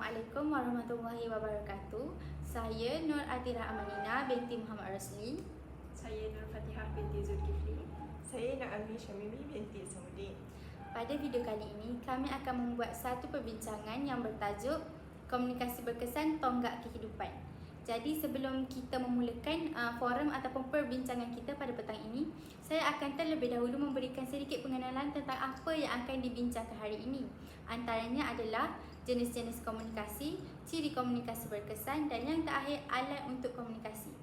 Assalamualaikum warahmatullahi wabarakatuh. Saya Nur Atira Amanina binti Muhammad Rasli. Saya Nur Fatihah binti Zulkifli. Saya Naami Syamimi binti Samudin. Pada video kali ini, kami akan membuat satu perbincangan yang bertajuk Komunikasi Berkesan Tonggak Kehidupan. Jadi sebelum kita memulakan uh, forum ataupun perbincangan kita pada petang ini, saya akan terlebih dahulu memberikan sedikit pengenalan tentang apa yang akan dibincangkan hari ini. Antaranya adalah jenis-jenis komunikasi, ciri komunikasi berkesan dan yang terakhir alat untuk komunikasi.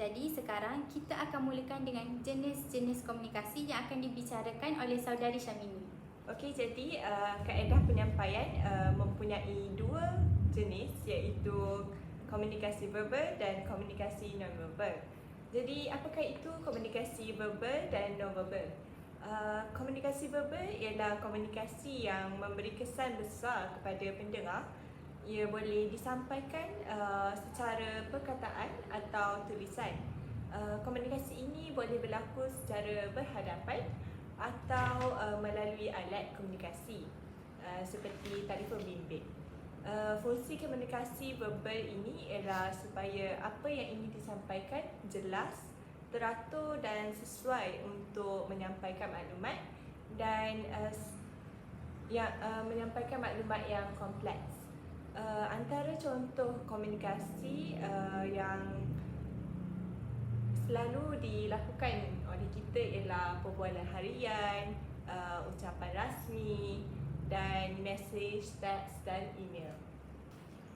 Jadi sekarang kita akan mulakan dengan jenis-jenis komunikasi yang akan dibicarakan oleh saudari Syamini. Okey, jadi uh, kaedah penyampaian uh, mempunyai dua jenis iaitu komunikasi verbal dan komunikasi non-verbal. Jadi apakah itu komunikasi verbal dan non-verbal? Uh, komunikasi verbal ialah komunikasi yang memberi kesan besar kepada pendengar. Ia boleh disampaikan uh, secara perkataan atau tulisan. Uh, komunikasi ini boleh berlaku secara berhadapan atau uh, melalui alat komunikasi uh, seperti telefon bimbit. Uh, fungsi komunikasi verbal ini ialah supaya apa yang ingin disampaikan jelas, teratur dan sesuai untuk menyampaikan maklumat dan uh, yang uh, menyampaikan maklumat yang kompleks. Uh, antara contoh komunikasi uh, yang selalu dilakukan oleh kita ialah perbualan harian, uh, ucapan rasmi, dan message, teks dan email.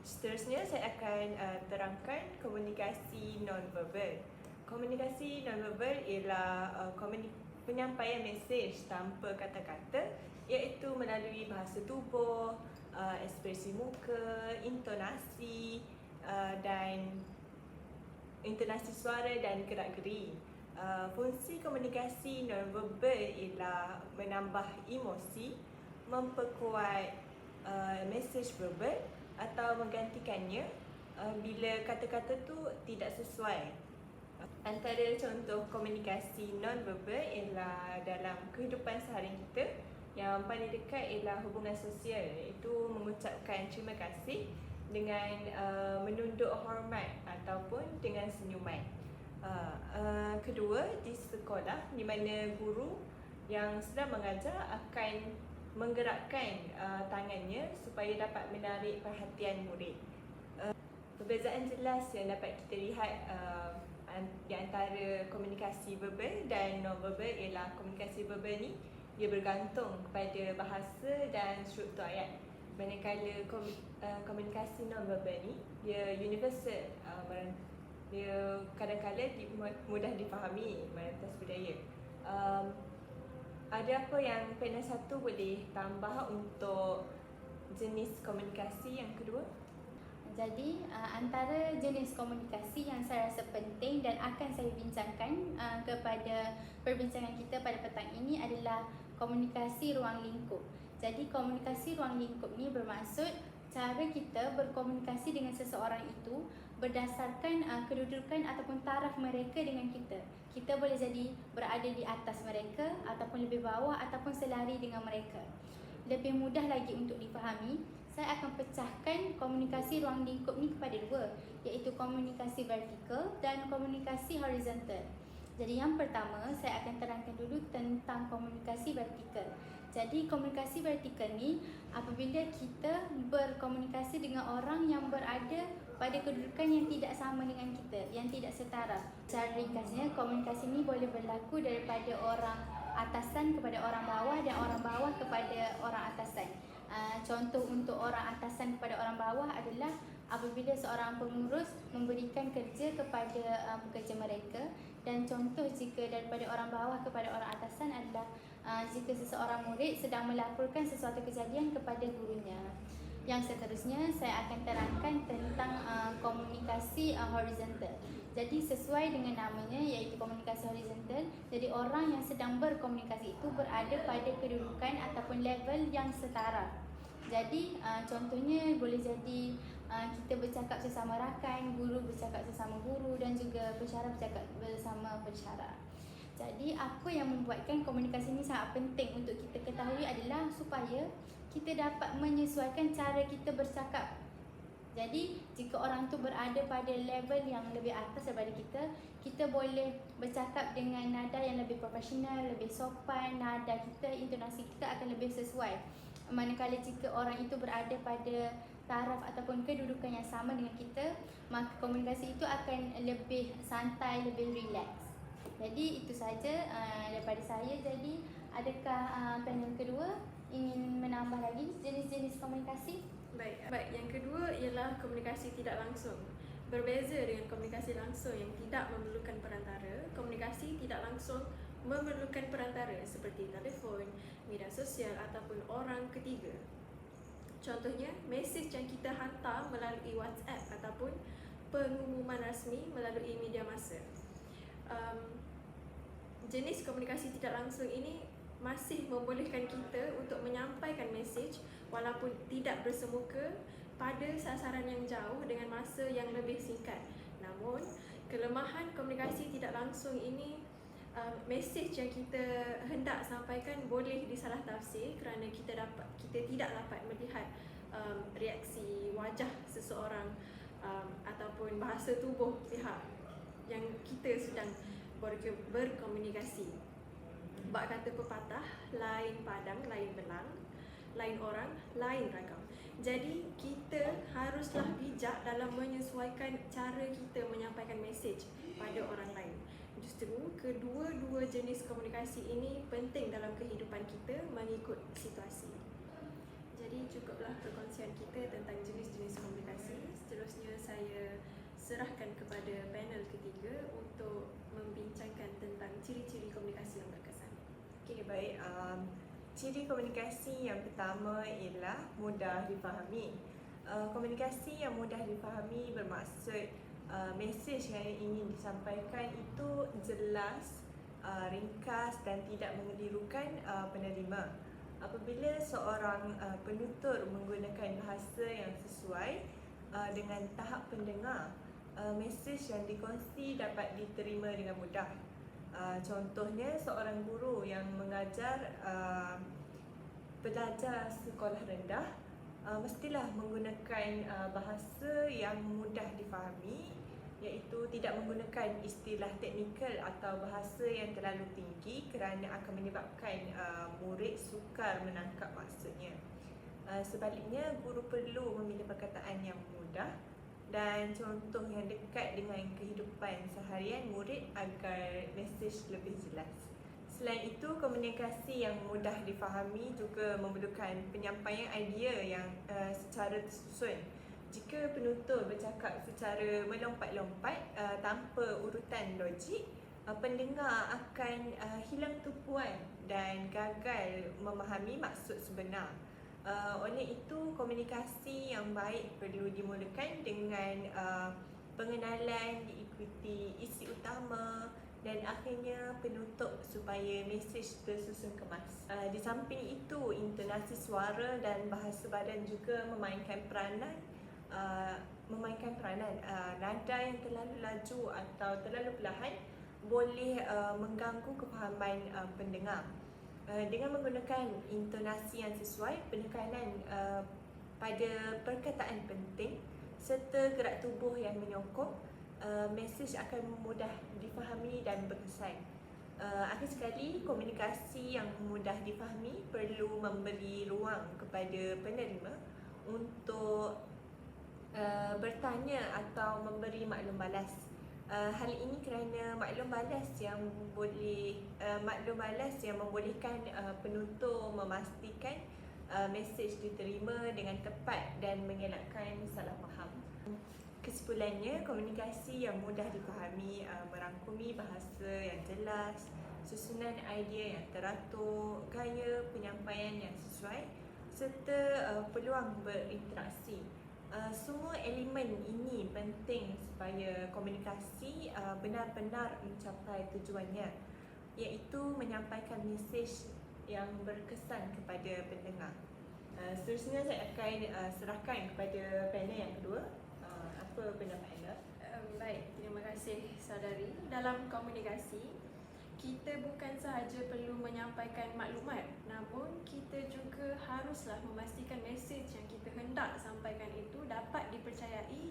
Seterusnya saya akan uh, terangkan komunikasi non-verbal. Komunikasi non-verbal ialah uh, penyampaian mesej tanpa kata-kata iaitu melalui bahasa tubuh, uh, ekspresi muka, intonasi uh, dan intonasi suara dan gerak-geri. Uh, fungsi komunikasi non-verbal ialah menambah emosi, memperkuat uh, mesej verbal atau menggantikannya uh, bila kata-kata tu tidak sesuai. Antara contoh komunikasi non-verbal ialah dalam kehidupan seharian kita yang paling dekat ialah hubungan sosial iaitu mengucapkan terima kasih dengan uh, menunduk hormat ataupun dengan senyuman. Uh, uh, kedua, di sekolah di mana guru yang sedang mengajar akan menggerakkan uh, tangannya supaya dapat menarik perhatian murid. Uh, perbezaan jelas yang dapat kita lihat uh, antara komunikasi verbal dan non-verbal ialah komunikasi verbal ni dia bergantung kepada bahasa dan struktur ayat. Manakala uh, komunikasi non-verbal ni dia universal, uh, dia kadang-kadang mudah difahami merentas budaya. Um, ada apa yang panel satu boleh tambah untuk jenis komunikasi yang kedua? Jadi uh, antara jenis komunikasi yang saya rasa penting dan akan saya bincangkan uh, kepada perbincangan kita pada petang ini adalah komunikasi ruang lingkup. Jadi komunikasi ruang lingkup ni bermaksud cara kita berkomunikasi dengan seseorang itu berdasarkan uh, kedudukan ataupun taraf mereka dengan kita. Kita boleh jadi berada di atas mereka ataupun lebih bawah ataupun selari dengan mereka. Lebih mudah lagi untuk difahami, saya akan pecahkan komunikasi ruang lingkup ni kepada dua, iaitu komunikasi vertikal dan komunikasi horizontal. Jadi yang pertama saya akan terangkan dulu tentang komunikasi vertikal. Jadi komunikasi vertikal ni apabila kita berkomunikasi dengan orang yang berada pada kedudukan yang tidak sama dengan kita, yang tidak setara. Secara ringkasnya komunikasi ni boleh berlaku daripada orang atasan kepada orang bawah dan orang bawah kepada orang atasan. Uh, contoh untuk orang atasan kepada orang bawah adalah apabila seorang pengurus memberikan kerja kepada uh, pekerja mereka dan contoh jika daripada orang bawah kepada orang atasan adalah uh, jika seseorang murid sedang melaporkan sesuatu kejadian kepada gurunya. Yang seterusnya saya akan terangkan tentang uh, komunikasi uh, horizontal. Jadi sesuai dengan namanya iaitu komunikasi horizontal, jadi orang yang sedang berkomunikasi itu berada pada kedudukan ataupun level yang setara. Jadi uh, contohnya boleh jadi uh, kita bercakap sesama rakan, guru bercakap sesama guru dan juga pensyarah bercakap bersama pensyarah. Jadi apa yang membuatkan komunikasi ini sangat penting untuk kita ketahui adalah supaya kita dapat menyesuaikan cara kita bercakap Jadi jika orang tu berada pada level yang lebih atas daripada kita, kita boleh bercakap dengan nada yang lebih profesional, lebih sopan, nada kita, intonasi kita akan lebih sesuai. Manakala jika orang itu berada pada taraf ataupun kedudukan yang sama dengan kita, maka komunikasi itu akan lebih santai, lebih relax. Jadi itu saja uh, daripada saya. Jadi adakah uh, panel kedua ingin menambah lagi jenis-jenis komunikasi? Baik, baik. Yang kedua ialah komunikasi tidak langsung. Berbeza dengan komunikasi langsung yang tidak memerlukan perantara, komunikasi tidak langsung memerlukan perantara seperti telefon, media sosial ataupun orang ketiga. Contohnya, mesej yang kita hantar melalui WhatsApp ataupun pengumuman rasmi melalui media masa. Um, jenis komunikasi tidak langsung ini masih membolehkan kita untuk menyampaikan mesej walaupun tidak bersemuka pada sasaran yang jauh dengan masa yang lebih singkat. Namun, kelemahan komunikasi tidak langsung ini uh, mesej yang kita hendak sampaikan boleh disalah tafsir kerana kita dapat kita tidak dapat melihat um, reaksi wajah seseorang um, ataupun bahasa tubuh pihak yang kita sedang berkomunikasi. Bak kata pepatah, lain padang, lain belang, lain orang, lain ragam. Jadi kita haruslah bijak dalam menyesuaikan cara kita menyampaikan mesej pada orang lain. Justru kedua-dua jenis komunikasi ini penting dalam kehidupan kita mengikut situasi. Jadi cukuplah perkongsian kita tentang jenis-jenis komunikasi. Seterusnya saya serahkan kepada panel ketiga untuk membincangkan tentang ciri-ciri komunikasi yang berkesan. Okey, baik. Um, ciri komunikasi yang pertama ialah mudah difahami. Uh, komunikasi yang mudah difahami bermaksud uh, mesej yang ingin disampaikan itu jelas, uh, ringkas dan tidak mengelirukan uh, penerima. Apabila seorang uh, penutur menggunakan bahasa yang sesuai uh, dengan tahap pendengar, uh, mesej yang dikongsi dapat diterima dengan mudah. Uh, contohnya seorang guru yang mengajar uh, pelajar sekolah rendah uh, mestilah menggunakan uh, bahasa yang mudah difahami iaitu tidak menggunakan istilah teknikal atau bahasa yang terlalu tinggi kerana akan menyebabkan uh, murid sukar menangkap maksudnya. Uh, sebaliknya guru perlu memilih perkataan yang mudah dan contoh yang dekat dengan kehidupan seharian murid agar mesej lebih jelas. Selain itu, komunikasi yang mudah difahami juga memerlukan penyampaian idea yang uh, secara tersusun. Jika penutur bercakap secara melompat-lompat uh, tanpa urutan logik, uh, pendengar akan uh, hilang tumpuan dan gagal memahami maksud sebenar. Uh, oleh itu komunikasi yang baik perlu dimulakan dengan uh, pengenalan diikuti isi utama dan akhirnya penutup supaya mesej tersusun kemas. Uh, di samping itu intonasi suara dan bahasa badan juga memainkan peranan uh, memainkan peranan uh, nada yang terlalu laju atau terlalu perlahan boleh uh, mengganggu kefahaman uh, pendengar. Eh, dengan menggunakan intonasi yang sesuai, penekanan uh, pada perkataan penting serta gerak tubuh yang menyokong, uh, mesej akan mudah difahami dan berkesan. Uh, akhir sekali, komunikasi yang mudah difahami perlu memberi ruang kepada penerima untuk uh, bertanya atau memberi maklum balas Uh, hal ini kerana maklum balas yang boleh uh, maklum balas yang membolehkan uh, penutur memastikan uh, mesej diterima dengan tepat dan mengelakkan salah faham. Kesimpulannya, komunikasi yang mudah dipahami uh, merangkumi bahasa yang jelas, susunan idea yang teratur, gaya penyampaian yang sesuai serta uh, peluang berinteraksi. Uh, semua elemen ini penting supaya komunikasi uh, benar-benar mencapai tujuannya iaitu menyampaikan mesej yang berkesan kepada pendengar. Uh, seterusnya saya akan uh, serahkan kepada panel yang kedua. Uh, apa pendapat anda? Um, baik, terima kasih saudari. Dalam komunikasi, kita bukan sahaja perlu menyampaikan maklumat namun kita juga haruslah memastikan mesej yang kita hendak sampaikan itu dapat dipercayai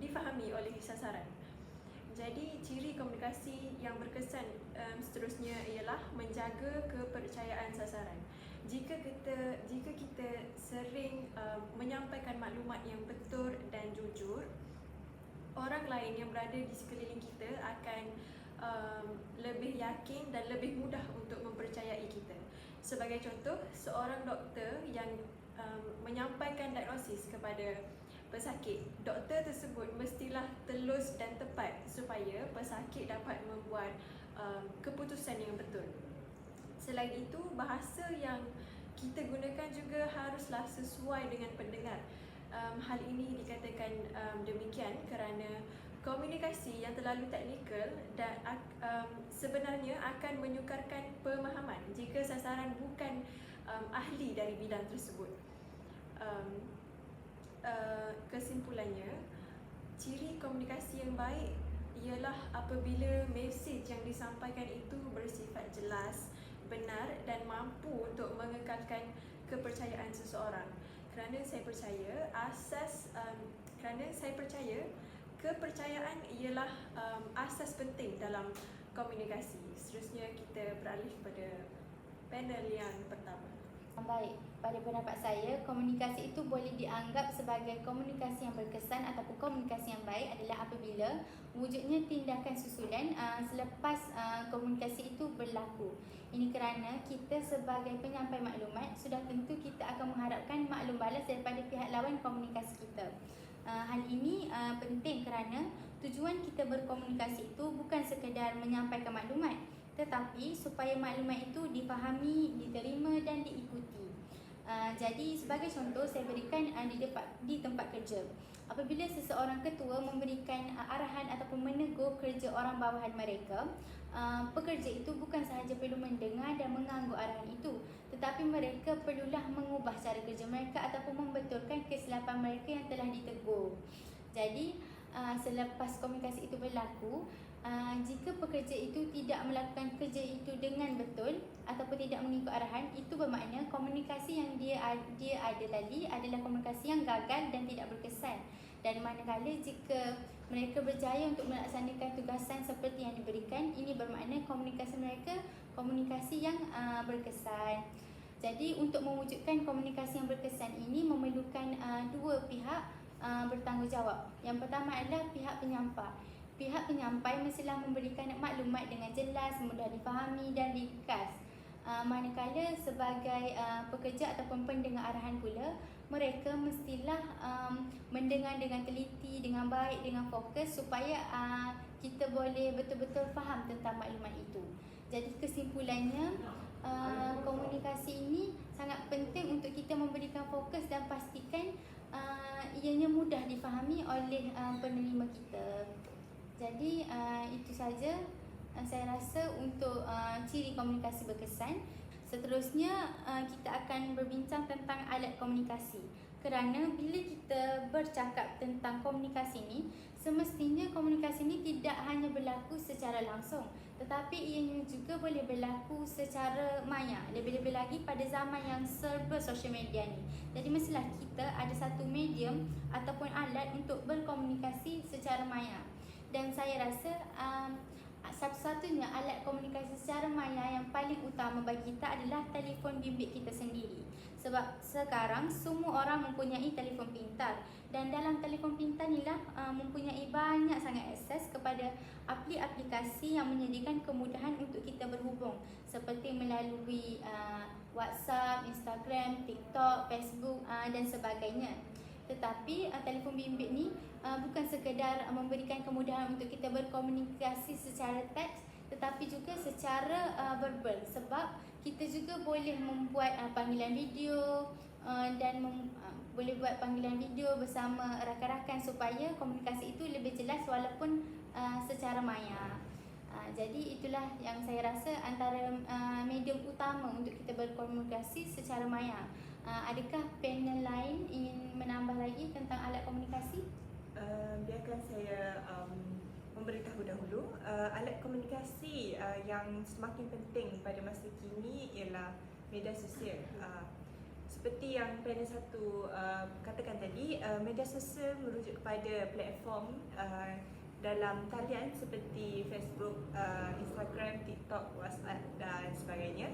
difahami oleh sasaran. Jadi ciri komunikasi yang berkesan um, seterusnya ialah menjaga kepercayaan sasaran. Jika kita jika kita sering um, menyampaikan maklumat yang betul dan jujur, orang lain yang berada di sekeliling kita akan um, lebih yakin dan lebih mudah untuk mempercayai kita. Sebagai contoh, seorang doktor yang um, menyampaikan diagnosis kepada pesakit, doktor tersebut mestilah telus dan tepat supaya pesakit dapat membuat um, keputusan yang betul. Selain itu, bahasa yang kita gunakan juga haruslah sesuai dengan pendengar. Um, hal ini dikatakan um, demikian kerana komunikasi yang terlalu teknikal dan um, sebenarnya akan menyukarkan pemahaman jika sasaran bukan um, ahli dari bidang tersebut. Um, uh, kesimpulannya ciri komunikasi yang baik ialah apabila mesej yang disampaikan itu bersifat jelas, benar dan mampu untuk mengekalkan kepercayaan seseorang. Kerana saya percaya asas um, kerana saya percaya kepercayaan ialah um, asas penting dalam komunikasi. Seterusnya kita beralih pada panel yang pertama. Baik, pada pendapat saya, komunikasi itu boleh dianggap sebagai komunikasi yang berkesan ataupun komunikasi yang baik adalah apabila wujudnya tindakan susulan uh, selepas uh, komunikasi itu berlaku. Ini kerana kita sebagai penyampai maklumat sudah tentu kita akan mengharapkan maklum balas daripada pihak lawan komunikasi kita. Uh, hal ini uh, penting kerana tujuan kita berkomunikasi itu bukan sekadar menyampaikan maklumat tetapi supaya maklumat itu difahami, diterima dan diikuti. Uh, jadi sebagai contoh saya berikan uh, di, depan, di tempat kerja. Apabila seseorang ketua memberikan uh, arahan ataupun menegur kerja orang bawahan mereka, uh, pekerja itu bukan sahaja perlu mendengar dan mengangguk arahan itu, tetapi mereka perlulah mengubah cara kerja mereka ataupun membetulkan kesilapan mereka yang telah ditegur. Jadi uh, selepas komunikasi itu berlaku, uh, jika pekerja itu tidak melakukan kerja itu dengan betul ataupun tidak mengikut arahan itu bermakna komunikasi yang dia dia ada tadi adalah komunikasi yang gagal dan tidak berkesan. Dan manakala jika mereka berjaya untuk melaksanakan tugasan seperti yang diberikan ini bermakna komunikasi mereka komunikasi yang uh, berkesan. Jadi untuk mewujudkan komunikasi yang berkesan ini memerlukan uh, dua pihak uh, bertanggungjawab. Yang pertama adalah pihak penyampai pihak penyampai mestilah memberikan maklumat dengan jelas, mudah difahami dan ringkas. Uh, manakala sebagai uh, pekerja ataupun pendengar arahan pula, mereka mestilah um, mendengar dengan teliti, dengan baik, dengan fokus supaya kita boleh betul-betul faham tentang maklumat itu. Jadi kesimpulannya, komunikasi ini sangat penting untuk kita memberikan fokus dan pastikan ianya mudah difahami oleh penerima kita. Jadi uh, itu saja uh, saya rasa untuk uh, ciri komunikasi berkesan. Seterusnya uh, kita akan berbincang tentang alat komunikasi. Kerana bila kita bercakap tentang komunikasi ini, semestinya komunikasi ini tidak hanya berlaku secara langsung, tetapi ianya juga boleh berlaku secara maya. Lebih-lebih lagi pada zaman yang serba social media ni. Jadi mestilah kita ada satu medium ataupun alat untuk berkomunikasi secara maya dan saya rasa um, satu-satunya alat komunikasi secara maya yang paling utama bagi kita adalah telefon bimbit kita sendiri. Sebab sekarang semua orang mempunyai telefon pintar dan dalam telefon pintar inilah uh, mempunyai banyak sangat akses kepada aplikasi yang menyediakan kemudahan untuk kita berhubung seperti melalui uh, WhatsApp, Instagram, TikTok, Facebook uh, dan sebagainya. Tetapi uh, telefon bimbit ni uh, bukan sekadar uh, memberikan kemudahan untuk kita berkomunikasi secara teks tetapi juga secara uh, verbal sebab kita juga boleh membuat uh, panggilan video uh, dan mem, uh, boleh buat panggilan video bersama rakan-rakan supaya komunikasi itu lebih jelas walaupun uh, secara maya. Uh, jadi itulah yang saya rasa antara uh, medium utama untuk kita berkomunikasi secara maya. Uh, adakah panel lain ingin menambah lagi tentang alat komunikasi? Uh, biarkan saya um, memberitahu dahulu uh, alat komunikasi uh, yang semakin penting pada masa kini ialah media sosial. Uh, seperti yang panel satu uh, katakan tadi, uh, media sosial merujuk kepada platform uh, dalam talian seperti Facebook, uh, Instagram, TikTok, WhatsApp dan sebagainya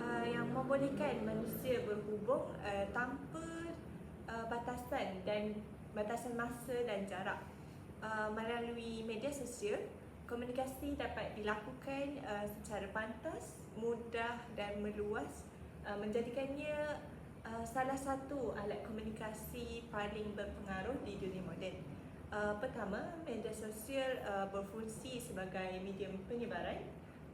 uh, yang membolehkan manusia berhubung uh, tanpa uh, batasan dan batasan masa dan jarak. Uh, melalui media sosial, komunikasi dapat dilakukan uh, secara pantas, mudah dan meluas uh, menjadikannya uh, salah satu alat komunikasi paling berpengaruh di dunia moden. Uh, pertama, media sosial uh, berfungsi sebagai medium penyebaran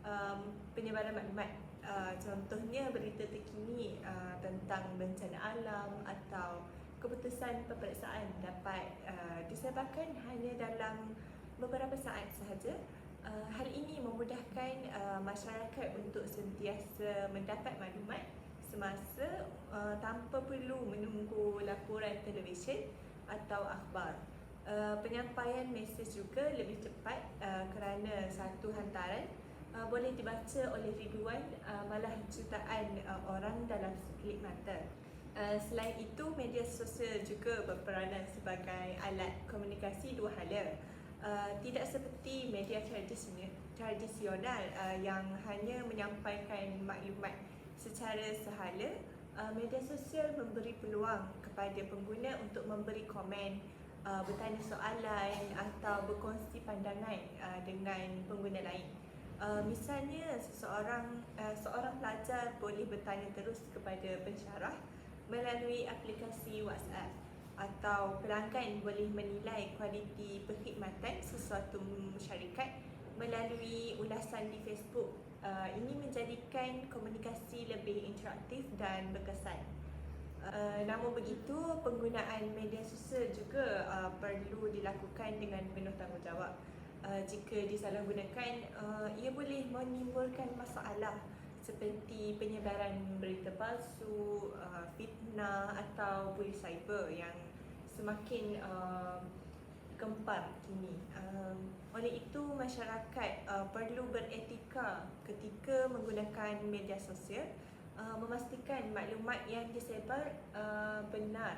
um, penyebaran maklumat. Uh, contohnya berita terkini uh, tentang bencana alam atau keputusan peperiksaan dapat uh, hanya dalam beberapa saat sahaja. Uh, hal ini memudahkan uh, masyarakat untuk sentiasa mendapat maklumat semasa uh, tanpa perlu menunggu laporan televisyen atau akhbar. Uh, penyampaian mesej juga lebih cepat uh, kerana satu hantaran uh, boleh dibaca oleh ribuan uh, malah jutaan uh, orang dalam sekilip mata. Uh, selain itu, media sosial juga berperanan sebagai alat komunikasi dua hala. Uh, tidak seperti media tradisional, tradisional uh, yang hanya menyampaikan maklumat secara sehala, uh, media sosial memberi peluang kepada pengguna untuk memberi komen, uh, bertanya soalan atau berkongsi pandangan uh, dengan pengguna lain. Uh, misalnya seseorang uh, seorang pelajar boleh bertanya terus kepada pensyarah melalui aplikasi WhatsApp atau pelanggan boleh menilai kualiti perkhidmatan sesuatu syarikat melalui ulasan di Facebook. Uh, ini menjadikan komunikasi lebih interaktif dan berkesan. Uh, namun begitu, penggunaan media sosial juga uh, perlu dilakukan dengan penuh tanggungjawab. Uh, jika disalahgunakan, uh, ia boleh menimbulkan masalah seperti penyebaran berita palsu, uh, fitnah atau polis cyber yang semakin uh, gempar kini. Uh, oleh itu masyarakat uh, perlu beretika ketika menggunakan media sosial uh, memastikan maklumat yang disebar uh, benar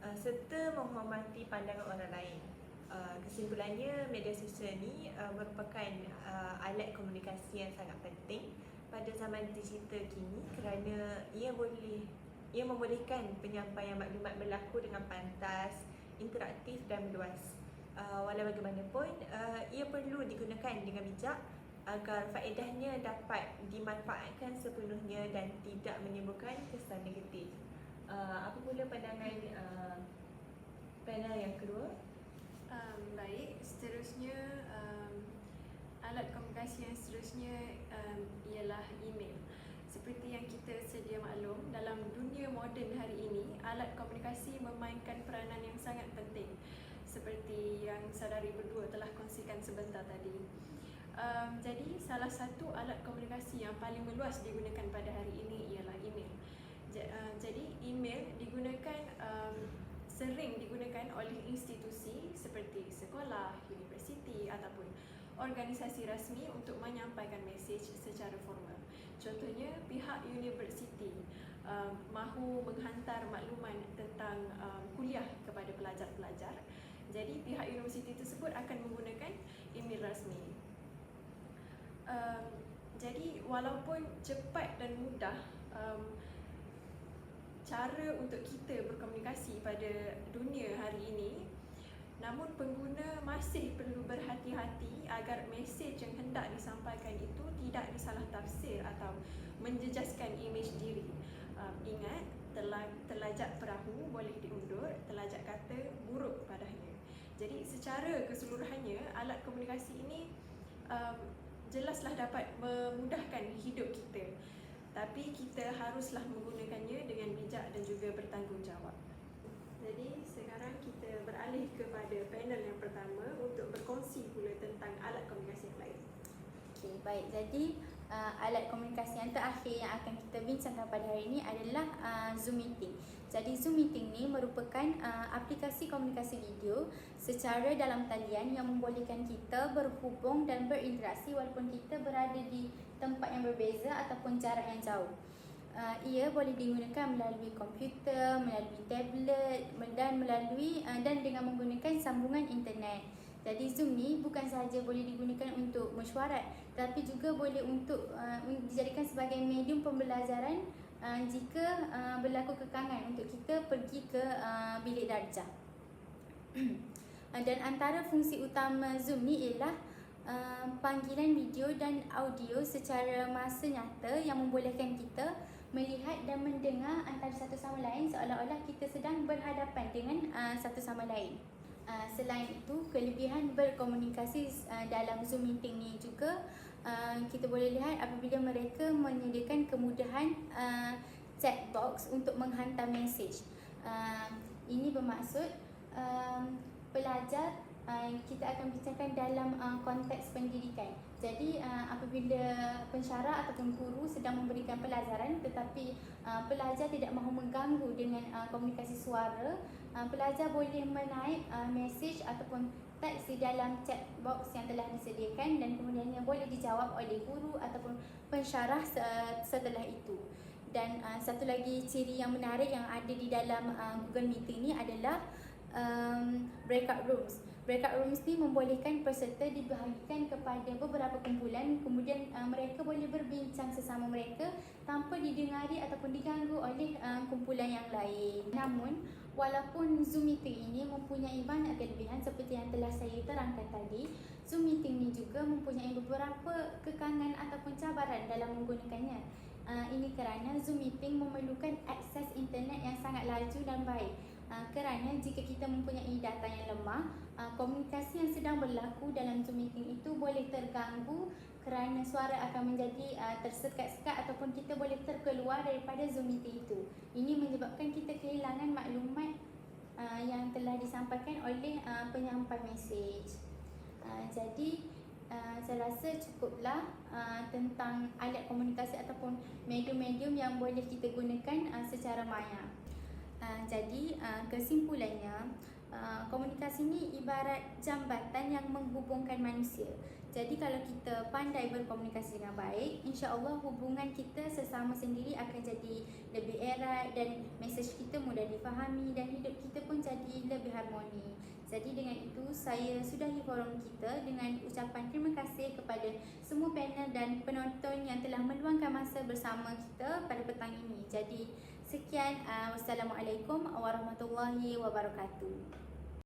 uh, serta menghormati pandangan orang lain. Uh, kesimpulannya media sosial ini uh, merupakan uh, alat komunikasi yang sangat penting pada zaman digital kini kerana ia boleh ia membolehkan penyampaian maklumat berlaku dengan pantas, interaktif dan meluas. Uh, walau bagaimanapun, uh, ia perlu digunakan dengan bijak agar faedahnya dapat dimanfaatkan sepenuhnya dan tidak menimbulkan kesan negatif. Uh, apa pula pandangan uh, panel yang kedua? Um, baik, seterusnya um, alat komunikasi yang seterusnya um, ialah email. Seperti yang kita sedia maklum, dalam dunia moden hari ini, alat komunikasi memainkan peranan yang sangat penting. Seperti yang saudari berdua telah kongsikan sebentar tadi. Um, jadi, salah satu alat komunikasi yang paling meluas digunakan pada hari ini ialah email. Uh, jadi, email digunakan um, sering digunakan oleh institusi seperti sekolah, universiti ataupun organisasi rasmi untuk menyampaikan mesej secara formal. Contohnya, pihak universiti um, mahu menghantar makluman tentang um, kuliah kepada pelajar-pelajar. Jadi, pihak universiti tersebut akan menggunakan email rasmi. Um, jadi, walaupun cepat dan mudah, um, cara untuk kita berkomunikasi pada dunia hari ini Namun pengguna masih perlu berhati-hati agar mesej yang hendak disampaikan itu tidak disalah tafsir atau menjejaskan imej diri. Um, ingat, telajak perahu boleh diundur, telajak kata buruk padanya. Jadi secara keseluruhannya, alat komunikasi ini um, jelaslah dapat memudahkan hidup kita. Tapi kita haruslah menggunakannya dengan bijak dan juga bertanggungjawab. Jadi sekarang kita beralih kepada panel yang pertama untuk berkongsi pula tentang alat komunikasi yang lain. Okey, baik. Jadi uh, alat komunikasi yang terakhir yang akan kita bincangkan pada hari ini adalah uh, Zoom Meeting. Jadi Zoom Meeting ni merupakan uh, aplikasi komunikasi video secara dalam talian yang membolehkan kita berhubung dan berinteraksi walaupun kita berada di tempat yang berbeza ataupun jarak yang jauh. uh, ia boleh digunakan melalui komputer, melalui tablet dan melalui uh, dan dengan menggunakan sambungan internet. Jadi Zoom ni bukan sahaja boleh digunakan untuk mesyuarat tapi juga boleh untuk uh, dijadikan sebagai medium pembelajaran uh, jika uh, berlaku kekangan untuk kita pergi ke uh, bilik darjah. Dan antara fungsi utama Zoom ni ialah uh, panggilan video dan audio secara masa nyata yang membolehkan kita melihat dan mendengar antara satu sama lain seolah-olah kita sedang berhadapan dengan uh, satu sama lain. Uh, selain itu, kelebihan berkomunikasi uh, dalam Zoom meeting ni juga uh, kita boleh lihat apabila mereka menyediakan kemudahan uh, chat box untuk menghantar mesej. Uh, ini bermaksud um, pelajar uh, kita akan bincangkan dalam uh, konteks pendidikan. Jadi uh, apabila pensyarah ataupun guru sedang memberikan pelajaran tetapi uh, pelajar tidak mahu mengganggu dengan uh, komunikasi suara, uh, pelajar boleh menaik uh, mesej ataupun teks di dalam chat box yang telah disediakan dan kemudiannya boleh dijawab oleh guru ataupun pensyarah setelah itu. Dan uh, satu lagi ciri yang menarik yang ada di dalam uh, Google Meeting ni adalah um, breakout rooms. Breakout rooms ni membolehkan peserta dibahagikan kepada beberapa kumpulan kemudian uh, mereka boleh berbincang sesama mereka tanpa didengari ataupun diganggu oleh uh, kumpulan yang lain. Namun, walaupun Zoom meeting ini mempunyai banyak kelebihan seperti yang telah saya terangkan tadi, Zoom meeting ini juga mempunyai beberapa kekangan ataupun cabaran dalam menggunakannya. Uh, ini kerana Zoom meeting memerlukan akses internet yang sangat laju dan baik. Uh, kerana jika kita mempunyai data yang lemah, uh, komunikasi yang sedang berlaku dalam Zoom meeting itu boleh terganggu kerana suara akan menjadi uh, tersekat-sekat ataupun kita boleh terkeluar daripada Zoom meeting itu. Ini menyebabkan kita kehilangan maklumat yang telah disampaikan oleh penyampai mesej. Jadi saya rasa cukuplah tentang alat komunikasi ataupun medium-medium yang boleh kita gunakan secara maya. Uh, jadi uh, kesimpulannya uh, komunikasi ini ibarat jambatan yang menghubungkan manusia. Jadi kalau kita pandai berkomunikasi dengan baik, insya-Allah hubungan kita sesama sendiri akan jadi lebih erat dan mesej kita mudah difahami dan hidup kita pun jadi lebih harmoni. Jadi dengan itu saya sudahi forum kita dengan ucapan terima kasih kepada semua panel dan penonton yang telah meluangkan masa bersama kita pada petang ini. Jadi Sekian, uh, wassalamualaikum warahmatullahi wabarakatuh.